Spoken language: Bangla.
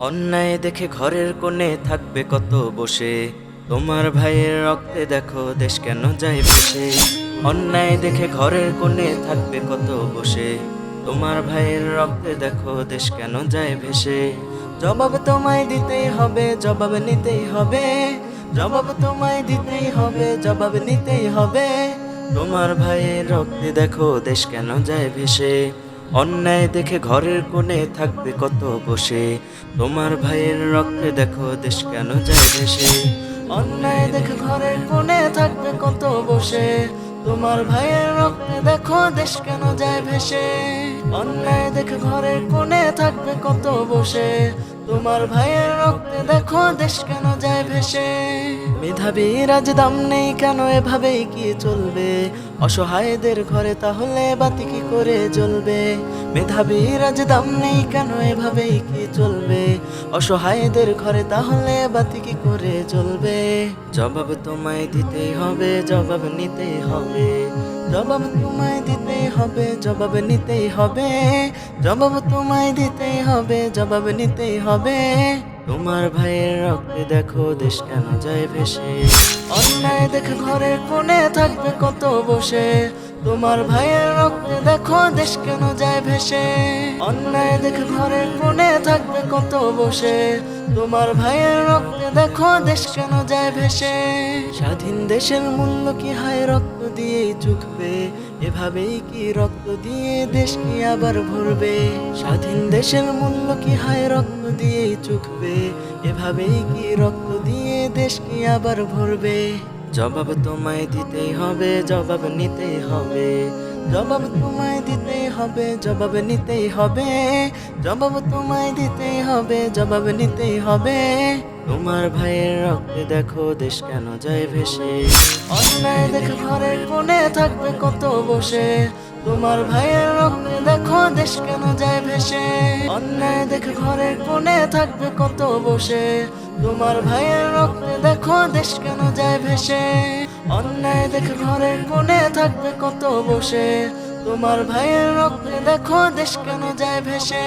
অন্যায় দেখে ঘরের কোণে থাকবে কত বসে? তোমার ভাইয়ের রক্তে দেখো দেশ কেন যায় ভেসে? অন্যায় দেখে ঘরের কোণে থাকবে কত বসে? তোমার ভাইয়ের রক্তে দেখো দেশ কেন যায় ভেসে? জবাব তোমায় দিতেই হবে, জবাব নিতেই হবে। জবাব তোমায় দিতেই হবে, জবাব নিতেই হবে। তোমার ভাইয়ের রক্তে দেখো দেশ কেন যায় ভেসে? অন্যায় দেখে ঘরের কোণে থাকবে কত বসে। তোমার ভাইয়ের রক্তে দেখো দেশ কেন যায় ভেসে। অন্যায় দেখে ঘরের কোণে থাকবে কত বসে। তোমার ভাইয়ের রক্তে দেখো দেশ কেন যায় ভেসে। অন্যায় দেখে ঘরের কোণে থাকবে কত বসে। তোমার ভাইয়ের রক্তে দেখো দেশ কেন যায় ভেসে। মেধাবী রাজ দাম নেই কেন এভাবেই কি চলবে। অসহায়দের ঘরে তাহলে বাতি কি করে জ্বলবে? মেধাবী রাজ দাম নেই কেন এভাবেই কি চলবে? অসহায়দের ঘরে তাহলে বাতি কি করে জ্বলবে? জবাব তোমায় দিতেই হবে, জবাব নিতেই হবে। জবাব তোমায় দিতেই হবে, জবাব নিতেই হবে। জবাব তোমায় দিতেই হবে, জবাব নিতেই হবে। তোমার ভাইয়ের রক্তে দেখো, দেশ কেন যায় ভেসে? অন্যায় দেখে ঘরের কোণে থাকবে কত বসে? তোমার ভাইয়ের রক্তে দেখো, দেশ কেন যায় ভেসে? অন্যায় দেখে ঘরের কোণে থাকবে কত বসে? তোমার ভাইয়ের রক্তে দেখো, দেশ কেন যায় ভেসে? স্বাধীন দেশের মূল্য কি হয় রক্ত দিয়েই চুকবে? এভাবেই কি রক্ত দিয়ে দেশ কি আবার ভরবে? স্বাধীন দেশের মূল্য কি হায় রক্ত দিয়েই চুকবে? এভাবেই কি রক্ত দিয়ে দেশ কি আবার ভরবে? জবাব তোমায় দিতেই হবে, জবাব নিতেই হবে। জবাব তোমায় দিতেই হবে, জবাব নিতেই হবে। জবাব তোমায় দিতেই হবে, জবাব নিতেই হবে। তোমার ভাইয়ের রক্তে দেখো দেশ কেন যায় ভেসে? অন্যায় দেখে ঘরের কোণে থাকবে কত বসে? তোমার ভাইয়ের রক্তে দেখো দেশ কেন যায় ভেসে? অন্যায় দেখে ঘরের কোণে থাকবে কত বসে? তোমার ভাইয়ের রক্তে দেখো দেশ কেন যায় ভেসে? অন্যায় দেখে ঘরের কোণে থাকবে কত বসে? তোমার ভাইয়ের রক্তে দেখো দেশ কেন যায় ভেসে?